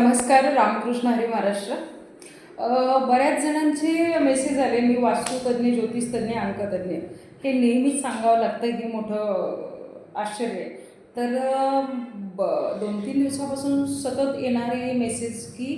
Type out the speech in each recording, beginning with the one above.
नमस्कार रामकृष्ण हरी महाराष्ट्र. बऱ्याच जणांचे मेसेज आले मी वास्तुतज्ञ ज्योतिषतज्ञ अंकतज्ञ. हे नेहमीच सांगावं लागतं हे मोठं आश्चर्य. आहे तर ब दोन तीन दिवसापासून सतत येणारे मेसेज की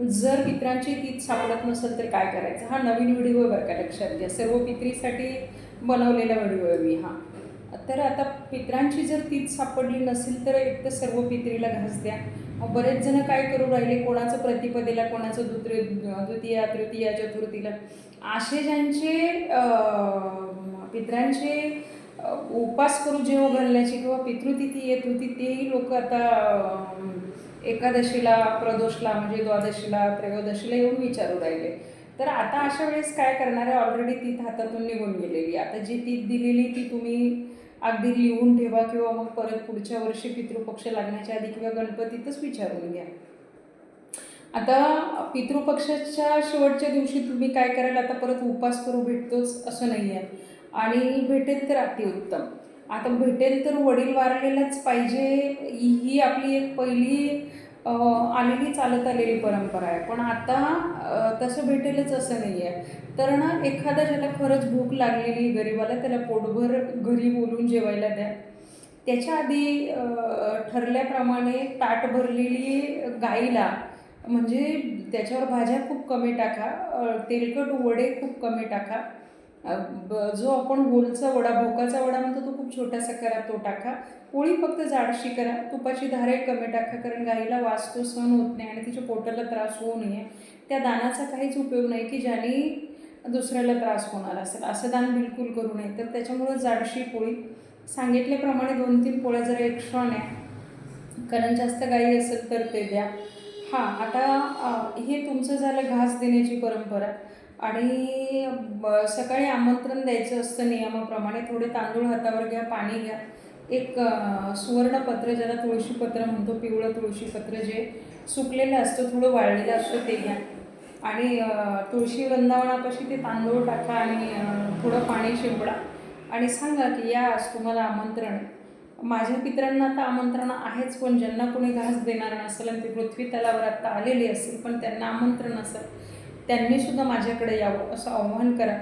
जर पित्रांची तीच सापडत नसेल तर काय करायचं? हा नवीन व्हिडिओ आहे बरं का लक्षात घ्या. सर्व पित्रीसाठी बनवलेला व्हिडिओ आहे मी हा. तर आता पित्रांची जर तीच सापडली नसेल तर एक तर सर्व पित्रीला घास द्या. बरेच जण काय करू राहिले? कोणाचं प्रतिपदेला कोणाचं दुतृ द्वितीया तृतीया चतुर्थीला. असे ज्यांचे पित्रांचे उपास करू जेव घालण्याची किंवा पितृतिथी येत होती तेही लोक आता एकादशीला प्रदोषला म्हणजे द्वादशीला त्रयोदशीला येऊन विचारू राहिले. तर आता अशा वेळेस काय करणार आहे? ऑलरेडी तीत हातातून निघून गेलेली. आता जी तीत दिलेली ती तुम्ही अगदी लिहून ठेवा किंवा मग परत पुढच्या वर्षी पितृपक्ष लागण्याच्या आधी किंवा गणपतीतच विचारून घ्या. आता पितृपक्षाच्या शेवटच्या दिवशी तुम्ही काय कराल? आता परत उपास करू भेटतोच असं नाही आहे. आणि भेटेल तर अतिउत्तम आता भेटेल तर वडील वारलेलाच पाहिजे ही आपली एक पहिली आलेली चालत आलेली परंपरा आहे. पण आता तसं भेटेलच असं नाही आहे. तर ना एखादा ज्याला खरंच भूक लागलेली गरीबाला त्याला पोटभर घरी बोलून जेवायला द्या. त्याच्या आधी ठरल्याप्रमाणे ताट भरलेली गाईला म्हणजे त्याच्यावर भाज्या खूप कमी टाका तेलकट वडे खूप कमी टाका. जो आपण होलचा वडा भोकाचा वडा म्हणतो तो खूप छोटासा करा तो टाका. पोळी फक्त जाडशी करा. तुपाची धारे कमी टाका कारण गाईला वास तो सहन होत नाही आणि तिच्या पोटाला त्रास होऊ नये. त्या दानाचा काहीच उपयोग नाही की ज्याने दुसऱ्याला त्रास होणार असेल. असं दान बिलकुल करू नये. तर त्याच्यामुळं जाडशी पोळी. सांगितल्याप्रमाणे दोन तीन पोळ्या जरा एक्स्ट्रा नाही कारण जास्त गाई असेल तर ते द्या. हां आता हे तुमचं झालं घास देण्याची परंपरा. आणि ब- सकाळी आमंत्रण द्यायचं असतं नियमाप्रमाणे. थोडे तांदूळ हातावर घ्या पाणी घ्या. एक सुवर्णपत्र ज्याला तुळशीपत्र म्हणतो पिवळं तुळशीपत्र जे सुकलेलं असतं थोडं वाळलेलं असतं ते घ्या. आणि तुळशी वृंदावनापाशी ते तांदूळ टाका आणि थोडं पाणी शिंपडा. आणि सांगा की या आज तुम्हाला आमंत्रण. माझ्या पित्रांना तर आमंत्रण आहेच पण ज्यांना कोणी घास देणार नसेल आणि ते पृथ्वी तलावर आत्ता आलेली असेल पण त्यांना आमंत्रण असेल त्यांनी सुद्धा माझ्याकडे यावं असं आव्हान करा.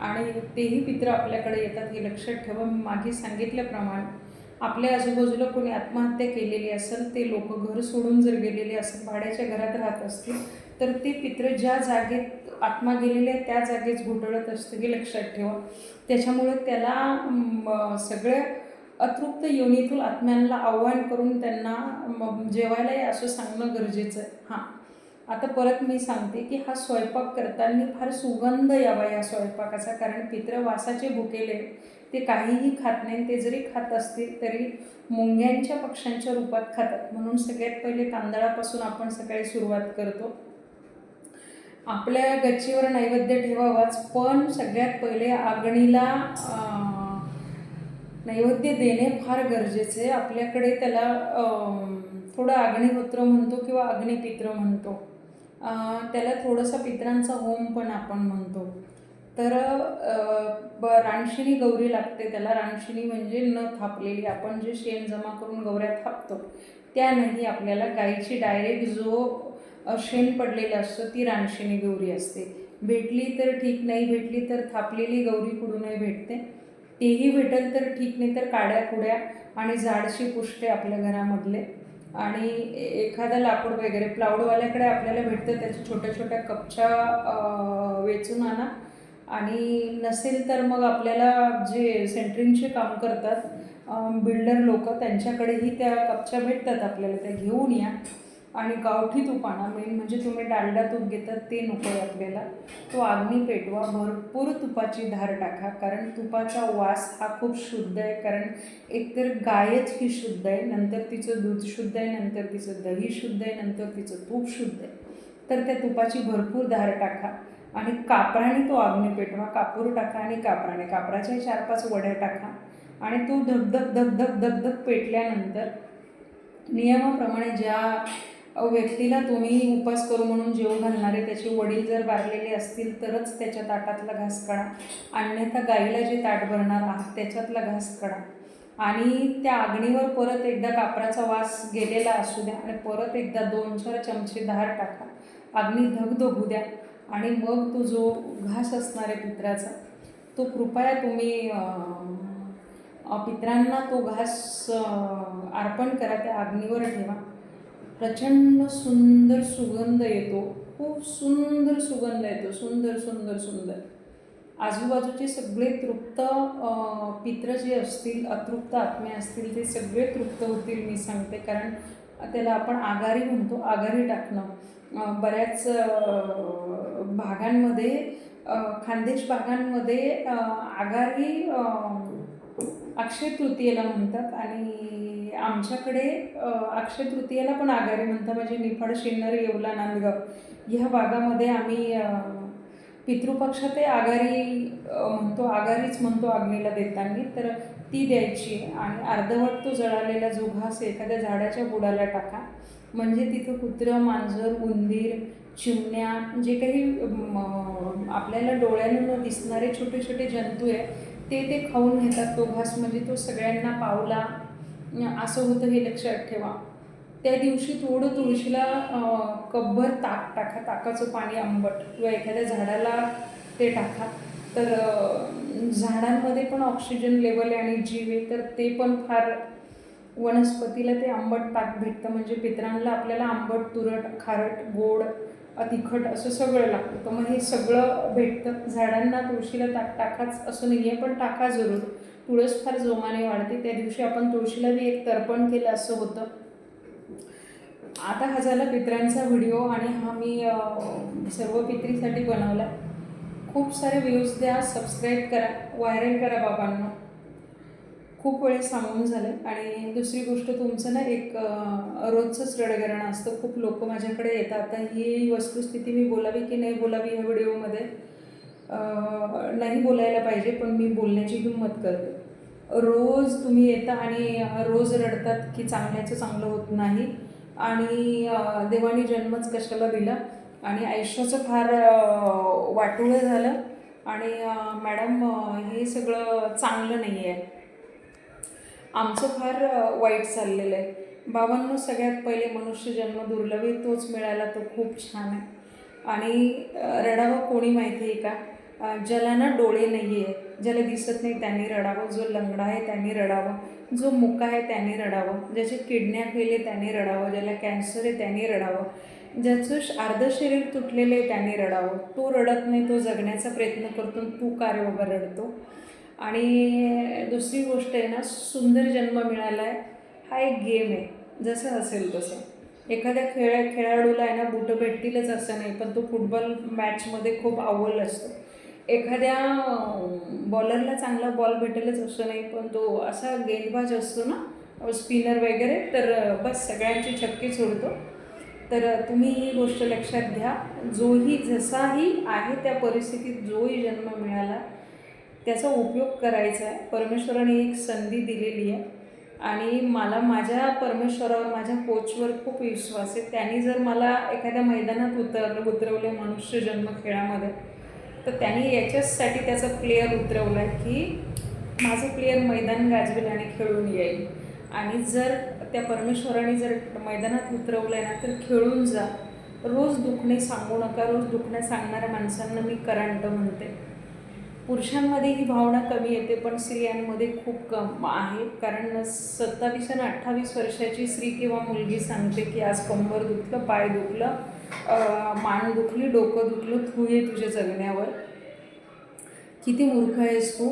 आणि तेही पित्र आपल्याकडे येतात हे लक्षात ठेवा. मी मागे सांगितल्याप्रमाणे आपल्या आजूबाजूला कोणी आत्महत्या केलेली असेल ते लोक घर सोडून जर गेलेले असेल भाड्याच्या घरात राहत असतील तर ते पित्र ज्या जागेत आत्मा गेलेले आहे त्या जागेत घोटळत असतं हे लक्षात ठेवा. त्याच्यामुळे त्याला सगळ्या अतृप्त योनीतून आत्म्यांना आव्हान करून त्यांना जेवायला असं सांगणं गरजेचं आहे. हां. आता परत मी सांगते की हा स्वयंपाक करताना फार सुगंध यावा या स्वयंपाकाचा. कारण पित्र वासाचे भुकेले ते काहीही खात नाही. ते जरी खात असतील तरी मुंग्यांच्या पक्ष्यांच्या रूपात खातात. म्हणून सगळ्यात पहिले तांदळापासून आपण सकाळी सुरुवात करतो. आपल्या गच्चीवर नैवेद्य ठेवावाच पण सगळ्यात पहिले आगणीला नैवेद्य देणे फार गरजेचे. आहे आपल्याकडे त्याला थोडं अग्निहोत्र म्हणतो किंवा अग्निपित्र म्हणतो. त्याला थोडंसं पित्रांचा होम पण आपण म्हणतो. तर ब रानशिनी गौरी लागते. त्याला रानशिनी म्हणजे न थापलेली. आपण जे शेण जमा करून गौऱ्या थापतो त्या नाही आपल्याला गाईची डायरेक्ट जो शेण पडलेला असतो ती रानशिनी गौरी असते. भेटली तर ठीक नाही भेटली तर थापलेली गौरी कुठूनही भेटते. तेही भेटेल तर ठीक नाही तर काड्या कुड्या आणि जाडशी पुष्टे आपल्या घरामधले. आणि ए- एखादा लाकूड वगैरे प्लाऊडवाल्याकडे आपल्याला भेटतं त्याच्या छोट्या छोट्या कपच्या वेचून आणा. आणि नसेल तर मग आपल्याला जे सेंटरिंगचे काम करतात बिल्डर लोक त्यांच्याकडेही त्या कपच्या भेटतात आपल्याला त्या घेऊन या. आणि गावठी तूप आणा मेन म्हणजे तुम्ही डालडा तूप घेतात ते नको आहे आपल्याला. तो अग्नी पेटवा भरपूर तुपाची धार टाका कारण तुपाचा वास हा खूप शुद्ध आहे कारण एकतर गायच ही शुद्ध आहे नंतर तिचं दूध शुद्ध आहे नंतर तिचं दही शुद्ध आहे नंतर तिचं तूप शुद्ध आहे. तर त्या तुपाची भरपूर धार टाका आणि कापराने तो अग्नी पेटवा. कापूर टाका आणि कापराने कापराच्या चार पाच वड्या टाका आणि तो धगधग धगधग धगधग पेटल्यानंतर नियमाप्रमाणे ज्या व्यक्तीला तुम्ही उपास करू म्हणून जेव घालणारे त्याचे वडील जर वारलेले असतील तरच त्याच्या ताटातला घास काढा. अन्यथा गाईला जे ताट भरणार आहात त्याच्यातला घास काढा. आणि त्या अग्नीवर परत एकदा कापराचा वास गेलेला असू द्या आणि परत एकदा दोन चार चमचे धार टाका. अग्नी धगधगू द्या. आणि मग तो जो घास असणार आहे पित्राचा तो कृपया तुम्ही पित्रांना तो घास अर्पण करा त्या अग्नीवर ठेवा. प्रचंड सुंदर सुगंध येतो. खूप सुंदर सुगंध येतो. सुंदर सुंदर सुंदर. आजूबाजूचे सगळे तृप्त पित्र जे असतील अतृप्त आत्मे असतील ते सगळे तृप्त होतील मी सांगते. कारण त्याला आपण आगारी म्हणतो आगारी टाकणं. बऱ्याच भागांमध्ये खानदेश भागांमध्ये आगारी अक्षय तृतीयेला म्हणतात. आणि आमच्याकडे अक्षय तृतीयेला पण आघारी म्हणतात म्हणजे निफाड शिन्नर येवला नांदगाव ह्या भागामध्ये आम्ही पितृपक्ष ते आघारी म्हणतो आघारीच म्हणतो अग्नीला देताना तर ती द्यायची आणि अर्धवट तो जळालेला जो घास एखाद्या झाडाच्या बुडाला टाका. म्हणजे तिथं कुत्रं मांजर उंदीर चिमण्या जे काही आपल्याला डोळ्यानं दिसणारे छोटे छोटे जंतू आहे ते ते खाऊन घेतात तो घास. म्हणजे तो सगळ्यांना पावला असं होतं हे लक्षात ठेवा. त्या दिवशी थोडं तुळशीला कब्बर ताक टाका ताकाचं पाणी आंबट. किंवा एखाद्या झाडाला ते टाका. तर झाडांमध्ये पण ऑक्सिजन लेवल आहे आणि जीव आहे तर ते पण फार वनस्पतीला ते आंबट ताक भेटतं. म्हणजे पित्रांना आपल्याला आंबट तुरट खारट गोड तिखट असं सगळं लागतं. तर मग हे सगळं भेटतं. झाडांना तुळशीला ताक टाकाच असं नाही आहे पण टाका जरूर. तुळस फार जोमाने वाढते. त्या दिवशी आपण तुळशीला बी एक तर्पण केलं असं होतं. आता हा झाला पित्रांचा व्हिडिओ आणि हा मी सर्व पित्रीसाठी बनवला. खूप सारे व्ह्यूज द्या सबस्क्राईब करा व्हायरल करा बाबांना. खूप वेळेस सांगून झालं. आणि दुसरी गोष्ट तुमचं ना एक रोजचंच रडगरण असतं. खूप लोक माझ्याकडे येतात. आता ही वस्तुस्थिती मी बोलावी की नाही बोलावी या व्हिडिओमध्ये? नाही बोलायला पाहिजे पण मी बोलण्याची हिंमत करते. रोज तुम्ही येता आणि रोज रडतात की चांगल्याचं चांगलं होत नाही. आणि देवाने जन्मच कशाला दिला? आणि आयुष्याचं फार वाटोळं झालं. आणि मॅडम हे सगळं चांगलं नाही आहे. आमचं फार वाईट चाललेलं आहे. बाबांनो सगळ्यात पहिले मनुष्य जन्म दुर्लभी तोच मिळाला तो खूप छान आहे. आणि रडावं कोणी माहिती आहे का? ज्याला ना डोळे नाही आहे ज्याला दिसत नाही त्यांनी रडावं जो लंगडा आहे त्यांनी रडावं जो मुका आहे त्यांनी रडावं ज्याचे किडन्या केले त्यांनी रडावं ज्याला कॅन्सर आहे त्यांनी रडावं ज्याचं श- अर्ध शरीर तुटलेलं आहे त्यांनी रडावं. तो रडत नाही तो जगण्याचा प्रयत्न करतो आणि तू कार्य वगैरे रडतो. आणि दुसरी गोष्ट आहे ना सुंदर जन्म मिळाला आहे हा एक गेम आहे जसं असेल तसं. एखाद्या खेळ खेळाडूला आहे ना बुटं भेटतीलच असं नाही पण तो फुटबॉल मॅचमध्ये खूप अव्वल असतो. एखाद्या बॉलरला चांगला बॉल भेटेलच असं नाही पण तो असा गेंदबाज असतो ना स्पिनर वगैरे तर बस सगळ्यांचे छक्के सोडतो. तर तुम्ही ही गोष्ट लक्षात घ्या. जोही जसाही आहे त्या परिस्थितीत जोही जन्म मिळाला त्याचा उपयोग करायचा आहे. परमेश्वराने एक संधी दिलेली आहे. आणि मला माझ्या परमेश्वरावर माझ्या कोचवर खूप विश्वास आहे. त्यांनी जर मला एखाद्या मैदानात उतर उतरवले मनुष्य जन्म खेळामध्ये तर त्यांनी याच्याचसाठी त्याचा प्लेयर उतरवलं आहे की माझं प्लेयर मैदान गाजवेल आणि खेळून येईल. आणि जर त्या परमेश्वराने जर मैदानात उतरवलं आहे ना तर खेळून जा. रोज दुखणे सांगू नका रोज दुखणे सांगणाऱ्या माणसांना मी करंट म्हणते. पुरुषांमध्ये ही भावना कमी येते पण स्त्रियांमध्ये खूप कम आहे. कारण सत्तावीस आणि अठ्ठावीस वर्षाची स्त्री किंवा मुलगी सांगते की आज कंबर दुखलं पाय दुखलं मान दुखली डोकं दुखलं तू ये तुझ्या जगण्यावर. किती मूर्ख आहेस तू.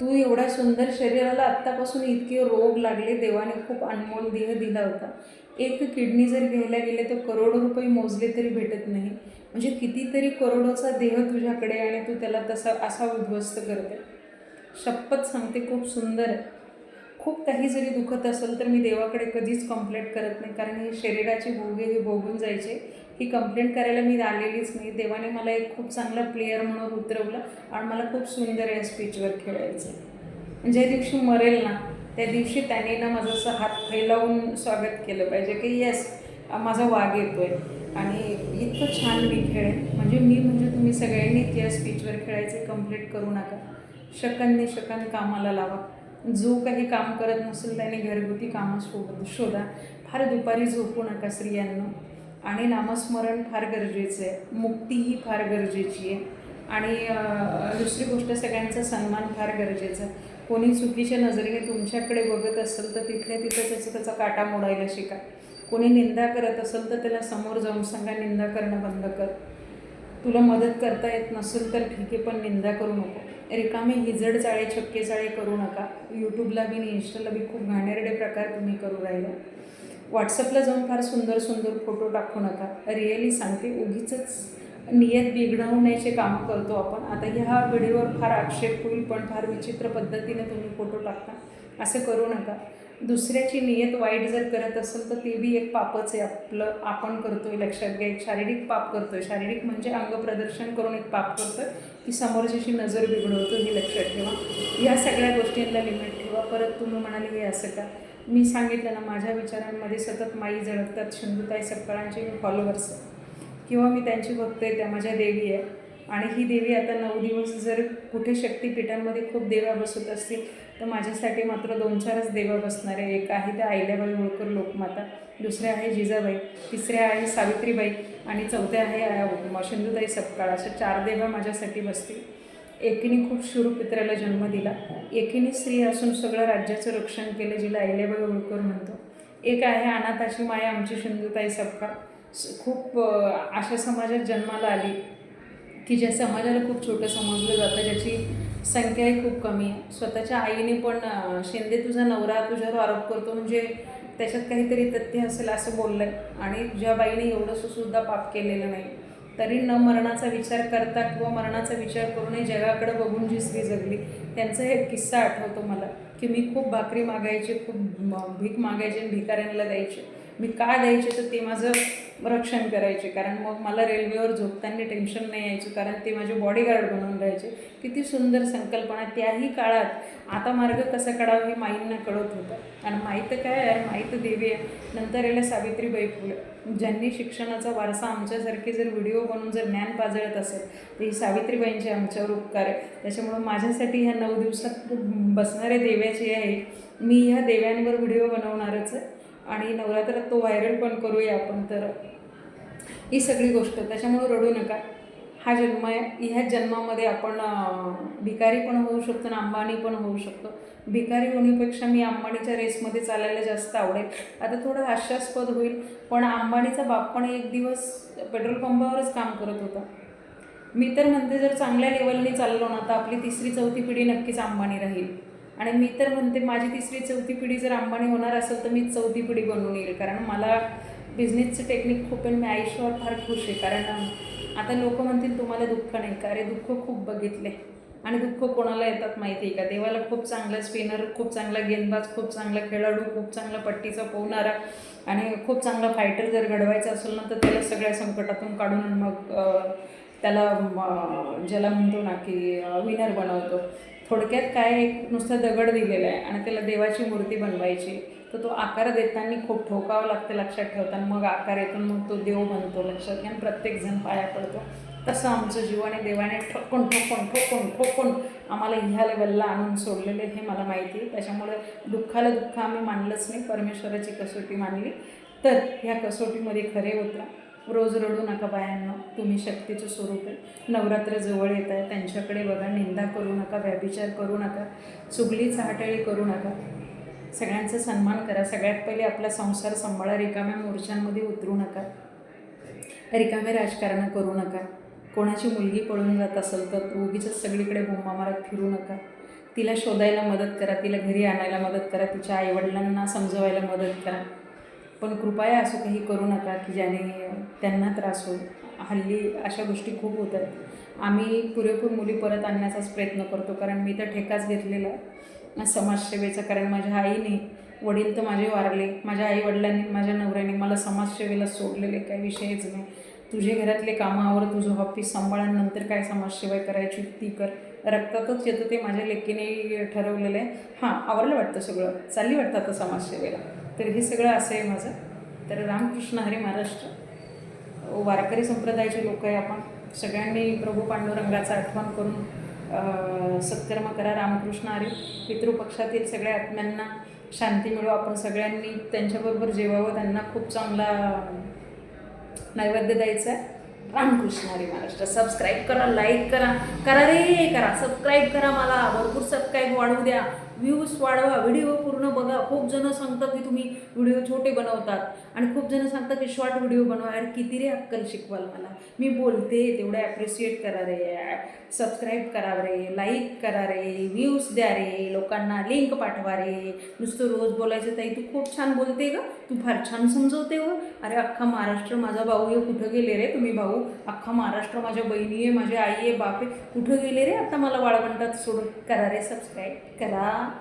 तू एवढ्या सुंदर शरीराला आत्तापासून इतके रोग लागले देवाने खूप अनमोल देह दिला होता. एक किडनी जर घ्यायला गेले तर करोडो रुपये मोजले तरी भेटत नाही. म्हणजे कितीतरी करोडोचा देह तुझ्याकडे आणि तू त्याला तसा असा उद्ध्वस्त करते. शपथ सांगते खूप सुंदर आहे. खूप काही जरी दुखत असेल तर मी देवाकडे कधीच कंप्लेंट करत नाही. कारण हे शरीराचे भोगे हे भोगून जायचे. ही कंप्लेंट करायला मी आलेलीच नाही. देवाने मला एक खूप चांगला प्लेअर म्हणून उतरवलं आणि मला खूप सुंदर या स्पीचवर खेळायचं. म्हणजे ज्या दिवशी मरेल ना त्या दिवशी त्याने ना माझं असं हात फैलावून स्वागत केलं पाहिजे की येस माझा वाघ येतोय. आणि इतकं छान मी खेळेन. म्हणजे मी म्हणजे तुम्ही सगळ्यांनी त्या स्पीचवर खेळायचे कंप्लीट करू नका. शकननी शकन कामाला लावा. जो काही काम करत नसेल त्याने घरगुती कामं शोध शोधा. फार दुपारी झोपू नका स्त्रियांना. आणि नामस्मरण फार गरजेचं आहे. मुक्ती ही फार गरजेची आहे. आणि दुसरी गोष्ट सगळ्यांचा सन्मान फार गरजेचा आहे. कोणी चुकीच्या नजरेने तुमच्याकडे बघत असेल तर तिथल्या तिथं त्याचा त्याचा काटा मोडायला शिका. कोणी निंदा करत असेल तर त्याला समोर जाऊन सांगा निंदा करणं बंद कर. तुला मदत करता येत नसेल तर ठीक आहे पण निंदा करू नको. रिकामे हिजड चाळे छक्के चाळे करू नका. यूट्यूबला बी आणि इंस्टाला बी खूप घाणेरडे प्रकार तुम्ही करू राहिला. व्हॉट्सअपला जाऊन फार सुंदर सुंदर फोटो टाकू नका. रिअली सांगते उगीच नियत बिघडवण्याचे काम करतो आपण. आता ह्या व्हिडिओवर फार आक्षेप होईल पण फार विचित्र पद्धतीने तुम्ही फोटो टाकता. असं करू नका. दुसऱ्याची नियत वाईट जर करत असेल तर ते बी एक पापच आहे. आपलं आपण करतोय लक्षात घ्या. एक शारीरिक पाप करतोय. शारीरिक म्हणजे अंग प्रदर्शन करून एक पाप करतोय. की समोरच्याची नजर बिघडवतो हे लक्षात ठेवा. या सगळ्या गोष्टींना लिमिट ठेवा. परत तुम्ही म्हणाले हे असं का? मी सांगितलं ना माझ्या विचारांमध्ये सतत माई झळकतात. शिंदुताई सपकाळांचे मी फॉलोअर्स किंवा मी त्यांची भक्त आहे त्या माझ्या देवी आहे. आणि ही देवी आता नऊ दिवस जर कुठे शक्तिपीठांमध्ये खूप देवा बसत असतील तर माझ्यासाठी मात्र दोन चारच देवा बसणार आहे. एक आहे त्या अहिल्याबाई होळकर लोकमाता दुसरे आहे जिजाबाई तिसरे आहे सावित्रीबाई आणि चौथे आहे अ, सिंधुताई सपकाळ. अशा चार देवा माझ्यासाठी बसतील. एकीने खूप शूरपित्राला जन्म दिला. एकीने स्त्री असून सगळं राज्याचं रक्षण केलं जिला अहिल्याबाई होळकर म्हणतो. एक आहे अनाथाची माया आमची सिंधुताई सपकाळ. खूप अशा समाजात जन्माला आली की ज्या समाजाला खूप छोटं समजलं जातं ज्याची संख्याही खूप कमी आहे. स्वतःच्या आईने पण शिंदे तुझा नवरा तुझ्यावर आरोप करतो म्हणजे त्याच्यात काहीतरी तथ्य असेल असं बोललं आहे आणि ज्या बाईने एवढंसं सुद्धा पाप केलेलं नाही. तरी न मरणाचा विचार करता किंवा मरणाचा विचार करूनही जगाकडे बघून जी स्त्री जगली त्यांचा एक किस्सा आठवतो मला की मी खूप भाकरी मागायचे खूप भीक मागायचे आणि भिकाऱ्यांना द्यायचे. मी का द्यायचे तर ते माझं रक्षण करायचे. कारण मग मला रेल्वेवर झोपताना टेन्शन नाही यायचं. कारण ते माझे बॉडीगार्ड बनवून राहायचे. किती सुंदर संकल्पना. त्याही काळात आता मार्ग कसा काढावा हे माईंना कळत होतं. आणि माहीत काय आहे माहीत देवी आहे. नंतर याला सावित्रीबाई फुले. ज्यांनी शिक्षणाचा वारसा आमच्यासारखे जर व्हिडिओ बनवून जर ज्ञान पाजळत असेल तर ही सावित्रीबाईंचे आमच्यावर उपकार आहे. त्याच्यामुळं माझ्यासाठी ह्या नऊ दिवसात बसणाऱ्या देव्याचे आहे. मी ह्या देव्यांवर व्हिडिओ बनवणारच आहे. आणि नवरात्रात तो व्हायरल पण करूया आपण तर. ही सगळी गोष्ट. त्याच्यामुळं रडू नका. हा जन्म आहे. ह्या जन्मामध्ये आपण भिकारी पण होऊ शकतो आणि अंबानी पण होऊ शकतो. भिकारी होण्यापेक्षा मी अंबानीच्या रेसमध्ये चालायला जास्त आवडेल. आता थोडं हास्यास्पद होईल पण अंबानीचा बाप पण एक दिवस पेट्रोल पंपावरच काम करत होता. मी तर म्हणते जर चांगल्या लेवलने चाललो ना तर आपली तिसरी चौथी पिढी नक्कीच अंबानी राहील. आणि मी तर म्हणते माझी तिसरी चौथी पिढी जर अंबानी होणार असेल तर मी चौथी पिढी बनवून येईल. कारण मला बिझनेसचं टेक्निक खूप आहे मी आयुष्यावर फार खुश आहे. कारण आता लोक म्हणतील तुम्हाला दुःख नाही का? अरे दुःख खूप बघितले. आणि दुःख कोणाला येतात माहिती आहे का? देवाला खूप चांगला स्पिनर खूप चांगला गेंदबाज खूप चांगला खेळाडू खूप चांगला पट्टीचा पोहणारा आणि खूप चांगला फायटर जर घडवायचा असेल ना तर त्याला सगळ्या संकटातून काढून मग त्याला ज्याला म्हणतो ना की विनर बनवतो. थोडक्यात काय एक नुसतं दगड दिलेला आहे आणि त्याला देवाची मूर्ती बनवायची तर तो आकार देताना खूप ठोकावं लागतं लक्षात ठेवताना. मग आकार येतो मग तो देव बनतो लक्षात घ्या प्रत्येकजण पाया पडतो. तसं आमचं जीवन आहे. देवाने ठोकून ठोकून ठोकून ठोकून आम्हाला ह्या लेवलला आणून सोडलेले हे मला माहिती आहे. त्याच्यामुळे दुःखाला दुःख आम्ही मानलंच नाही. परमेश्वराची कसोटी मानली. तर ह्या कसोटीमध्ये खरे होतं. रोज रडू नका बायांना तुम्ही शक्तीचं स्वरूप आहे. नवरात्र जवळ येत आहे. त्यांच्याकडे बघा निंदा करू नका व्याभिचार करू नका चुगली चाहटळी करू नका. सगळ्यांचा सन्मान करा. सगळ्यात पहिले आपला संसार सांभाळा. रिकाम्या मोर्चांमध्ये उतरू नका. रिकामे राजकारण करू नका. कोणाची मुलगी पळून जात असेल तर उगीच सगळीकडे बोंबा मारत फिरू नका. तिला शोधायला मदत करा. तिला घरी आणायला मदत करा. तिच्या आईवडिलांना समजवायला मदत करा. पण कृपया असं काही करू नका की ज्याने त्यांना त्रास होईल. हल्ली अशा गोष्टी खूप होतात आम्ही पुरेपूर मुली परत आणण्याचाच प्रयत्न करतो कारण मी तर ठेकाच घेतलेला आहे. समाजसेवेचा कारण माझ्या आईने वडील तर माझे वारले. माझ्या आई वडिलांनी माझ्या नवऱ्याने मला समाजसेवेला सोडलेले काही विषयच नाही. तुझे घरातले कामं तुझं ऑफिस सांभाळल्यानंतर काय समाजसेवा करायची ती कर. रक्तातच येतं ते माझ्या लेकीने ठरवलेलं आहे. हां आवरलं वाटतं सगळं. चालली वाटतं आता समाजसेवेला. तर हे सगळं असं आहे माझं. तर रामकृष्ण हरे महाराष्ट्र. वारकरी संप्रदायाचे लोक आहे आपण. सगळ्यांनी प्रभू पांडुरंगाचा आठवण करून सत्कर्म करा रामकृष्ण हरी. पितृपक्षातील सगळ्या आत्म्यांना शांती मिळो. आपण सगळ्यांनी त्यांच्याबरोबर जेवावं. त्यांना खूप चांगला नैवेद्य द्यायचा आहे. रामकृष्ण हरी महाराष्ट्र. सबस्क्राईब करा लाईक करा. करा रे करा. सबस्क्राईब करा मला. भरपूर सबस्क्राईब वाढू द्या. व्ह्यूज वाढवा व्हिडिओ पूर्ण बघा. खूप जण सांगतात की तुम्ही व्हिडिओ छोटे बनवतात. आणि खूप जण सांगतात की शॉर्ट व्हिडिओ बनवा. यार किती रे अक्कल शिकवाल मला. मी बोलते तेवढं ॲप्रिशिएट करा रे सबस्क्राईब करा रे लाईक करा रे व्ह्यूज द्या रे लोकांना लिंक पाठवा रे. नुसतं रोज बोलायचं ताई तू खूप छान बोलते ग. तू फार छान समजवते हो. अरे अख्खा महाराष्ट्र माझा भाऊ हे कुठं गेले रे तुम्ही भाऊ? अख्खा महाराष्ट्र माझ्या बहिणी आहे माझी आई आहे बाप आहे. कुठं गेले रे आता मला वाळवंटात सोडून? करा रे सबस्क्राईब करा.